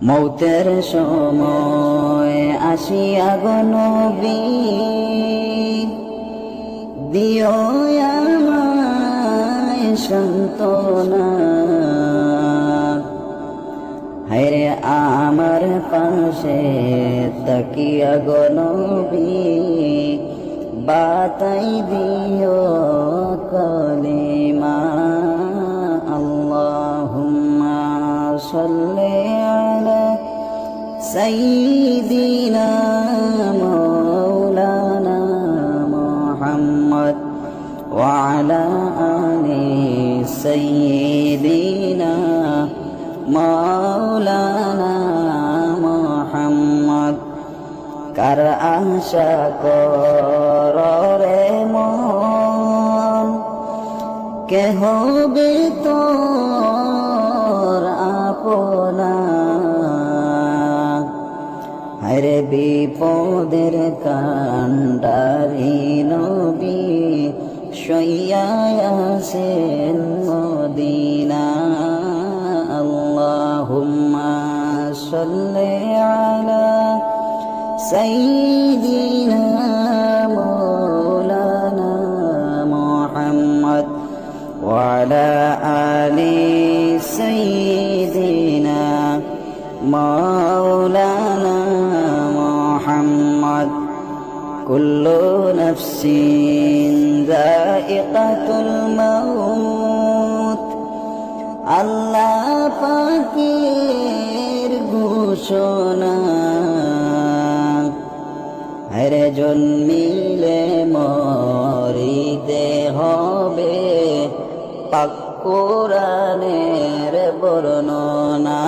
মৌতের সময় আসিয়া গো নবী, দিও আমায় সন্তনা হায়রে আমার পাশে তাকিয়া গো নবী, বাতাই দিও কলিমা। আল্লাহুম্মা সাল্লি সাইয়্যিদিনা মাওলানা মুহাম্মদ وعلى آل سيدنا مولانا محمد কার আশা কর রে মন কে হবে তোর আপনা রে বিপদের কান্ডারি নবী সৈয়াসেন মদিনা আল্লাহুম্মা সাল্লি আলা সাইয়্যিদিনা মাওলানা মুহাম্মদ ওয়া আলা আলি সাইয়্যিদিনা মা কুল্লু নফসিন যায়িকাতুল মাউত আল্লাহ পাকের ঘোষণা। হরে জন্মিলে মরিতে হবে। পাক কোরআনের বর্ণনা।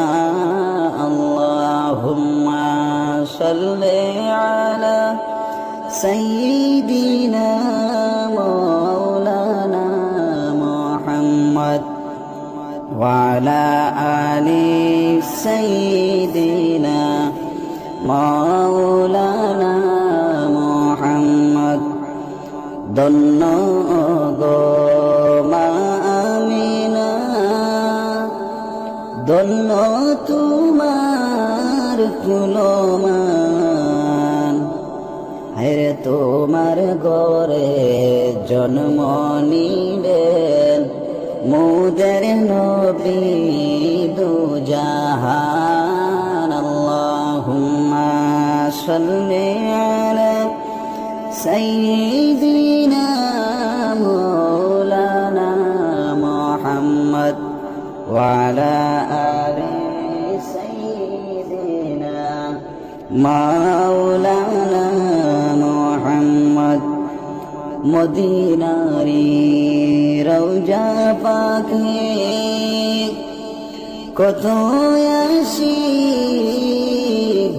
আল্লাহুম্মা সাল্লি আলা সাইয়্যিদিনা মাওলানা মুহাম্মদ وعلى آل سيدنا مولانا محمد ধন্য গো মা আমিনা ধন্য তোমার কুলমান মায়ের তোমার গড়ে জন্ম নিলেন মুদের নবী দুজাহান আল্লাহুম্মা সাল্লি আলা সাইয়্যিদিনা মাওলানা মুহাম্মদ ওয়া আলা আলি সাইয়্যিদিনা মাওলানা মদিনারি রৌজা পাখি কত আসি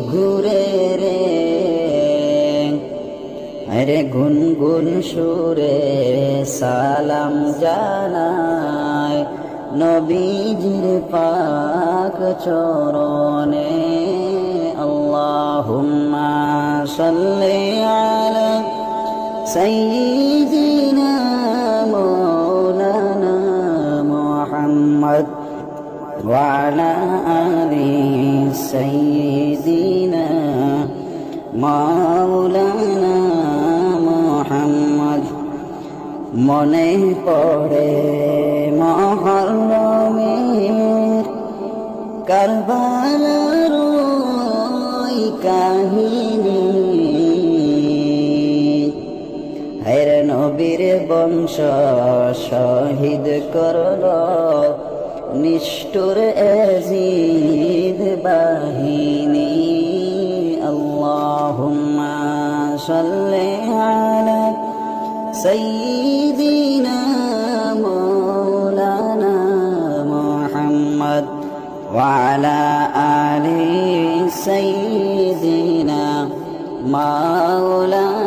ঘুরে রে। আরে গুনগুন সুরে সালাম জানায় নবীজির পাক চরণে। আল্লাহুম্মা সাল্লি سيدنا مولانا محمد وعلى آل سيدنا مولانا محمد মনে পড়ে মহরমের কারবালার ওই কাহিনী বীর বংশ শহীদ করল। নিষ্ঠুর এজিদ বাহিনী। আল্লাহুম্মা সাল্লি আলা সাইয়্যিদিনা মাওলানা মুহাম্মদ ওয়া আলা আলি সাইয়্যিদিনা মাওলানা